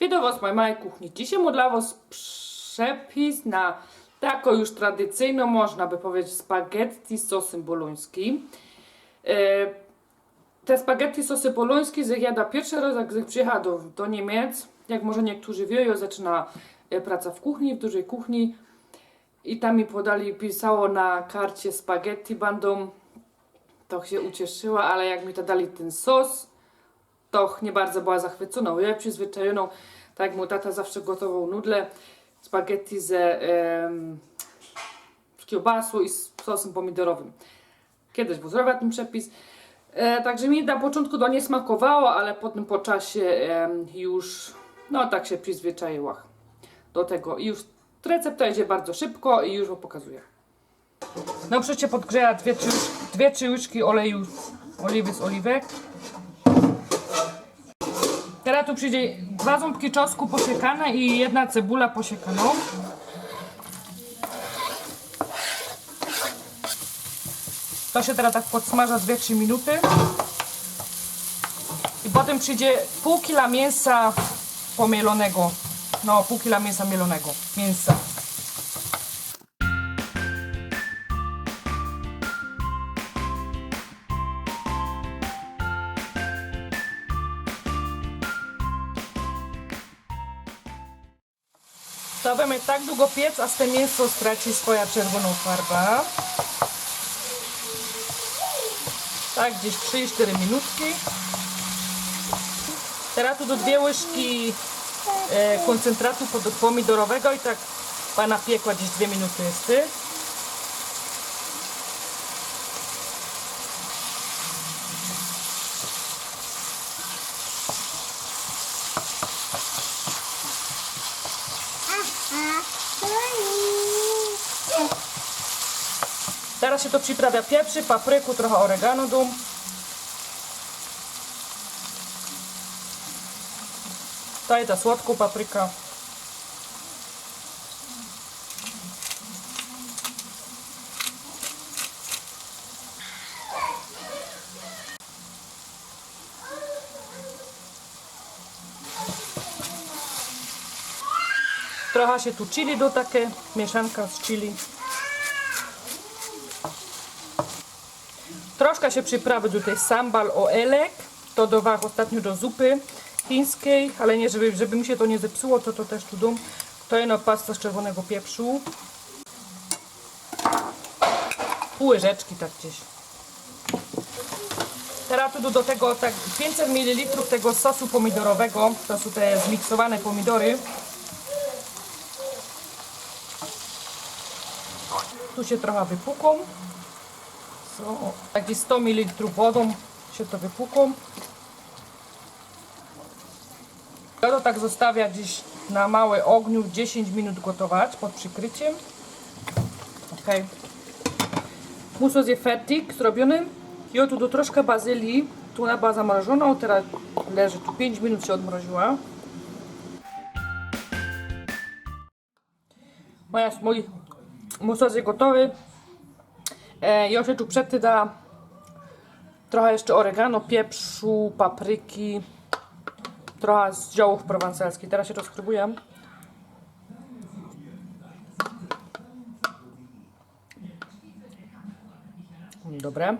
Witam Was mojej małej kuchni. Dzisiaj mam dla Was przepis na taką już tradycyjną, można by powiedzieć, spaghetti z sosem bolońskim. E, te spaghetti z sosem bolońskim zjada pierwszy raz, jak przyjechała do, do Niemiec. Jak może niektórzy wieją, zaczyna e, praca w kuchni, w dużej kuchni. I tam mi podali, pisało na karcie spaghetti będą. To się ucieszyła, ale jak mi to dali ten sos, to nie bardzo była zachwycona. Ja przyzwyczajoną, tak jak mój tata zawsze gotował nudle, spaghetti ze kiełbasą i z sosem pomidorowym. Kiedyś był zrobiła ten przepis. E, także mi na początku to nie smakowało, ale potem po czasie em, już, no tak się przyzwyczaiła do tego. I już recepta idzie bardzo szybko i już wam pokazuję. No przecież podgrzeja dwie, dwie trzy łyżki oleju oliwy z oliwek. Teraz tu przyjdzie dwa ząbki czosnku posiekane i jedna cebula posiekana. To się teraz tak podsmaża 2-3 minuty. I potem przyjdzie pół kila mięsa pomielonego. No, pół kila mięsa mielonego. Mięsa. Stawiamy tak długo piec, aż te mięso straci swoją czerwoną farbę. Tak, gdzieś 3-4 minutki. Teraz tu do dwie łyżki e, koncentratu pomidorowego i tak pana piekła gdzieś 2 minuty jest. Teraz się to przyprawia pieprzy, papryku, trochę oregano dum. Daję ta słodką papryka. Trochę się tu chili do takie, mieszanka z chili. Troszkę się przyprawy tej sambal oelek. To dodawałam ostatnio do zupy chińskiej, ale nie, żeby, żeby mi się to nie zepsuło, to to też tu dam. To jedno pasta z czerwonego pieprzu. Pół łyżeczki tak gdzieś. Teraz tu do tego tak 500 ml tego sosu pomidorowego. To są te zmiksowane pomidory. Tu się trochę wypłuką. So, tak gdzieś 100 ml wodą się to wypłuką. Ja to tak zostawia gdzieś na małe ogniu 10 minut gotować pod przykryciem. Ok. Sos jest fertig, zrobiony. Ja tu do troszkę bazylii. Tu ona była zamrożona, teraz leży tu 5 minut się odmroziła. Moja, mój, mój jest gotowy. E, ja się tu przed da trochę jeszcze oregano, pieprzu, papryki, trochę z ziołów prowansalskich. Teraz się to spróbuję. Dobre.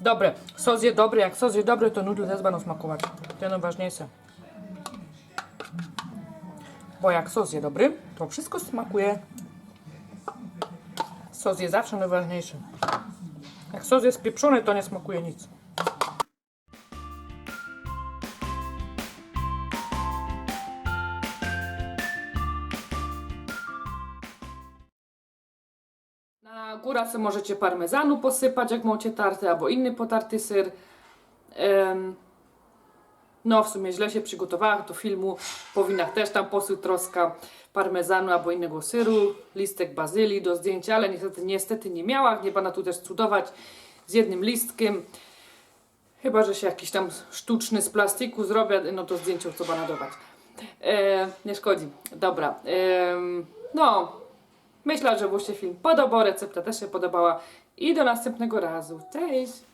Dobre. Sos jest dobry. Jak sos jest dobry, to nudle też będą smakować. To najważniejsze. Bo jak sos jest dobry, to wszystko smakuje. Sos jest zawsze najważniejszy. Jak sos jest pieprzony, to nie smakuje nic. Na górę możecie parmezanu posypać, jak macie tarty, albo inny potarty ser. Em, no, w sumie źle się przygotowałam do filmu. Powinna też tam posyć troska parmezanu albo innego syru, listek bazylii do zdjęcia, ale niestety, niestety nie miała. Nie pana tu też cudować z jednym listkiem. Chyba, że się jakiś tam sztuczny z plastiku zrobię, no to zdjęcie co pana dawać. E, nie szkodzi. Dobra. Em, no, myślę, że wam się film podobał, recepta też się podobała. I do następnego razu. Cześć!